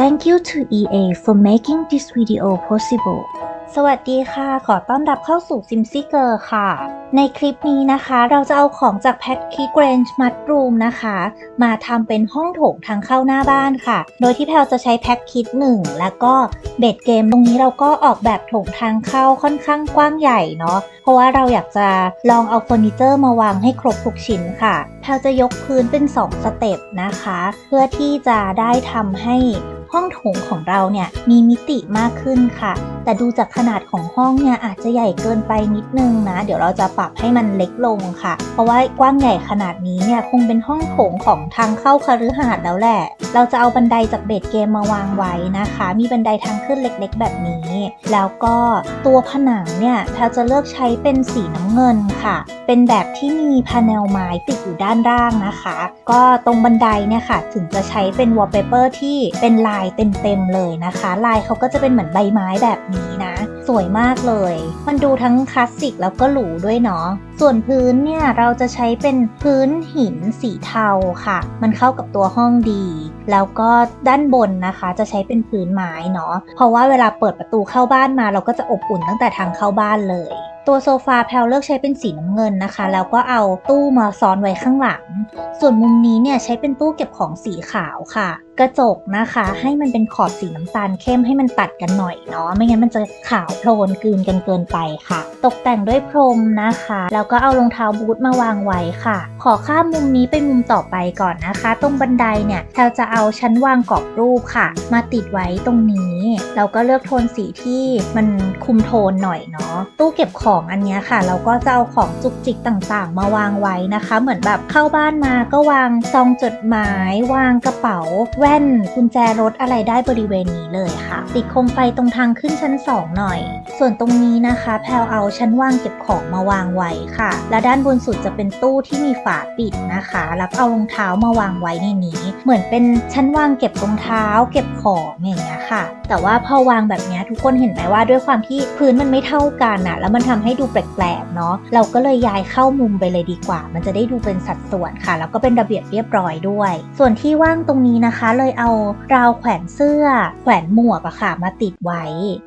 Thank you to EA for making this video possible สวัสดีค่ะ ขอต้อนรับเข้าสู่ s i m s y g i r l ค่ะ ในคลิปนี้นะคะ เราจะเอาของจากแพ็ k คิกรนจ์มัดรูมนะคะ มาทำเป็นห้องโถงทางเข้าหน้าบ้านค่ะ โดยที่แพลจะใช้แพ็กคิดหนึ่งแล้วก็เบ็ดเกมตรงนี้เราก็ออกแบบโถงทางเข้าค่อนข้างกว้างใหญ่เนาะ เพราะว่าเราอยากจะลองเอาเฟอร์นิเจอร์มาวางให้ครบทุกชิ้นค่ะแพลจะยกพื้นเป็น 2 สเต็ปนะคะ เพื่อที่จะได้ทำให้ ห้องโถงของเราเนี่ยมีมิติมากขึ้นค่ะแต่ดูจากขนาดของห้องเนี่ยอาจจะใหญ่เกินไปนิดนึงนะ เดี๋ยวเราจะปรับให้มันเล็กลงค่ะ เพราะว่ากว้างใหญ่ขนาดนี้เนี่ยคงเป็นห้องโถงของทางเข้าคฤหาสน์แล้วแหละ เราจะเอาบันไดจากเบดเกมมาวางไว้นะคะ มีบันไดทางขึ้นเล็กๆ แบบนี้ แล้วก็ตัวผนังเนี่ยแพลจะเลือกใช้เป็นสีน้ำเงินค่ะ เป็นแบบที่มีพาเนลไม้ติดอยู่ด้านล่างนะคะ ก็ตรงบันไดเนี่ยค่ะ ถึงจะใช้เป็นวอลเปเปอร์ที่เป็นลายเต็มๆเลยนะคะ ลายเขาก็จะเป็นเหมือนใบไม้แบบนี้นะ สวยมากเลย มันดูทั้งคลาสสิกแล้วก็หรูด้วยเนาะ ส่วนพื้นเนี่ยเราจะใช้เป็นพื้นหินสีเทาค่ะ มันเข้ากับตัวห้องดี แล้วก็ด้านบนนะคะ จะใช้เป็นพื้นไม้เนาะ เพราะว่าเวลาเปิดประตูเข้าบ้านมา เราก็จะอบอุ่นตั้งแต่ทางเข้าบ้านเลย ตัวโซฟาแพลเลือกใช้เป็นสีน้ำเงินนะคะ แล้วก็เอาตู้มาซ้อนไว้ข้างหลัง ส่วนมุมนี้เนี่ยใช้เป็นตู้เก็บของสีขาวค่ะ กระจกนะคะ ให้มันเป็นขอบสีน้ำตาลเข้มให้มันตัดกันหน่อยเนาะ ไม่งั้นมันจะขาวโพลนกลืนกันเกินไปค่ะ ตกแต่งด้วยพรมนะคะ แล้วก็เอารองเท้าบูทมาวางไว้ค่ะ ขอข้ามมุมนี้ไปมุมต่อไปก่อนนะคะ ตรงบันไดเนี่ยเราจะเอาชั้นวางกรอบรูปค่ะ มาติดไว้ตรงนี้ เราก็เลือกโทนสีที่มันคุมโทนหน่อยเนาะตู้เก็บของอันนี้ค่ะ เราก็จะเอาของจุกจิกต่างๆ มาวางไว้นะคะ เหมือนแบบเข้าบ้านมาก็วางซองจดหมายวางกระเป๋า แว่นกุญแจรถอะไรได้บริเวณนี้เลยค่ะ ติดโคมไฟตรงทางขึ้นชั้น 2 หน่อย ส่วนตรงนี้นะคะ แพลเอาชั้นวางเก็บของมาวางไว้ค่ะค่ะ และด้านบนสุดจะเป็นตู้ที่มีฝาปิดนะคะ แล้วเอารองเท้ามาวางไว้ในนี้ เหมือนเป็นชั้นวางเก็บรองเท้า เก็บของอย่างเงี้ยค่ะ แต่ว่าพอวางแบบนี้ทุกคนเห็นไหมว่าด้วยความที่พื้นมันไม่เท่ากันอะแล้วมันทำให้ดูแปลกๆเนาะเราก็เลยย้ายเข้ามุมไปเลยดีกว่า มันจะได้ดูเป็นสัดส่วนค่ะ แล้วก็เป็นระเบียบเรียบร้อยด้วย ส่วนที่ว่างตรงนี้นะคะ เลยเอาราวแขวนเสื้อ แขวนหมวกอะค่ะ มาติดไว้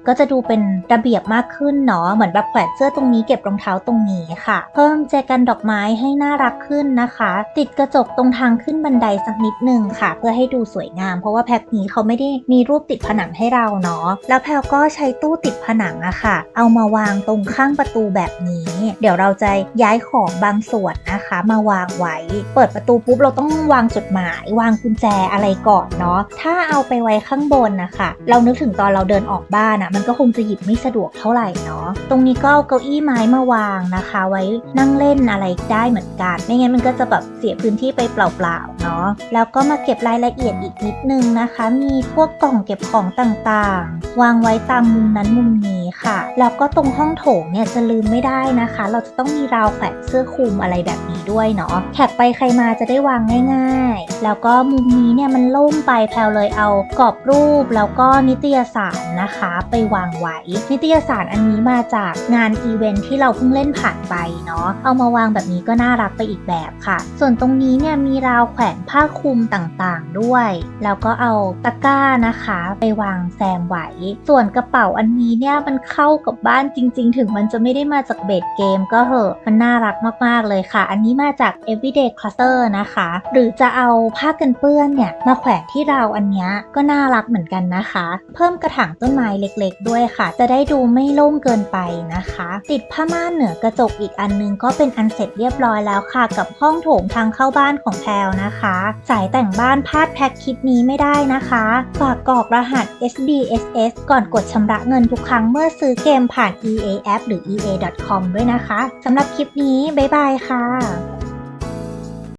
ก็จะดูเป็นระเบียบมากขึ้นเนาะเหมือนแบบแขวนเสื้อตรงนี้เก็บรองเท้าตรงนี้ค่ะ เพิ่มแจกันดอกไม้ให้น่ารักขึ้นนะคะ ติดกระจกตรงทางขึ้นบันไดสักนิดนึงค่ะ เพื่อให้ดูสวยงาม เพราะว่าแพ็คนี้เขาไม่ได้มีรูปติดผนังให้เราเนาะแล้วแพลก็ใช้ตู้ติดผนังอะค่ะ เอามาวางตรงข้างประตูแบบนี้ เดี๋ยวเราจะย้ายของบางส่วนนะคะ มาวางไว้ เปิดประตูปุ๊บเราต้องวางจดหมายวางกุญแจอะไรก่อนเนาะถ้าเอาไปไว้ข้างบนนะคะเรานึกถึงตอนเราเดินออกบ้านอะมันก็คงจะหยิบไม่สะดวกเท่าไหร่เนาะตรงนี้ก็เอาเก้าอี้ไม้มาวางนะคะ ไว้นั่งเล่นอะไรได้เหมือนกัน ไม่งั้นมันก็จะแบบเสียพื้นที่ไปเปล่าๆ เนาะแล้วก็มาเก็บรายละเอียดอีกนิดนึงนะคะ มีพวกกล่องเก็บของต่างๆ วางไว้ตามมุมนั้นมุมนี้ ค่ะ แล้วก็ตรงห้องโถงเนี่ยจะลืมไม่ได้นะคะ เราจะต้องมีราวแขวนเสื้อคลุมอะไรแบบนี้ด้วยเนาะแขกไปใครมาจะได้วางง่าย ๆ แล้วก็มุมนี้เนี่ยมันโล่งไปแพลวเลยเอากรอบรูปแล้วก็นิตยสารนะคะ ไปวางไว้ นิตยสารอันนี้มาจากงานอีเวนท์ที่เราเพิ่งเล่นผ่านไปเนาะเอามาวางแบบนี้ก็น่ารักไปอีกแบบค่ะ ส่วนตรงนี้เนี่ยมีราวแขวนผ้าคลุมต่างๆด้วย แล้วก็เอาตะกร้านะคะ ไปวางแซมไว้ส่วนกระเป๋าอันนี้เนี่ยมันเข้ากับบ้านจริง ๆ ถึงมันจะไม่ได้มาจากเบดเกมก็เหอะ มันน่ารักมากๆเลยค่ะ อันนี้มาจาก everyday cluster นะคะ หรือจะเอาผ้ากันเปื้อนเนี่ยมาแขวนที่ราวอันนี้ก็น่ารักเหมือนกันนะคะ เพิ่มกระถางต้นไม้เล็กๆ ด้วยค่ะ จะได้ดูไม่โล่งเกินไปนะคะ ติดผ้าม่านเหนือกระจกอีกอันนึงก็เป็นอันเสร็จเรียบร้อยแล้วค่ะ กับห้องโถงทางเข้าบ้านของแพลวนะคะ สายแต่งบ้านพลาดแพ็คคลิปนี้ไม่ได้นะคะ ฝากกรอกรหัส SBSS ก่อนกดชำระเงินทุกครั้งเมื่อซื้อเกมผ่าน EA App หรือ EA.com ด้วยนะคะสำหรับคลิปนี้ บ๊ายบายค่ะ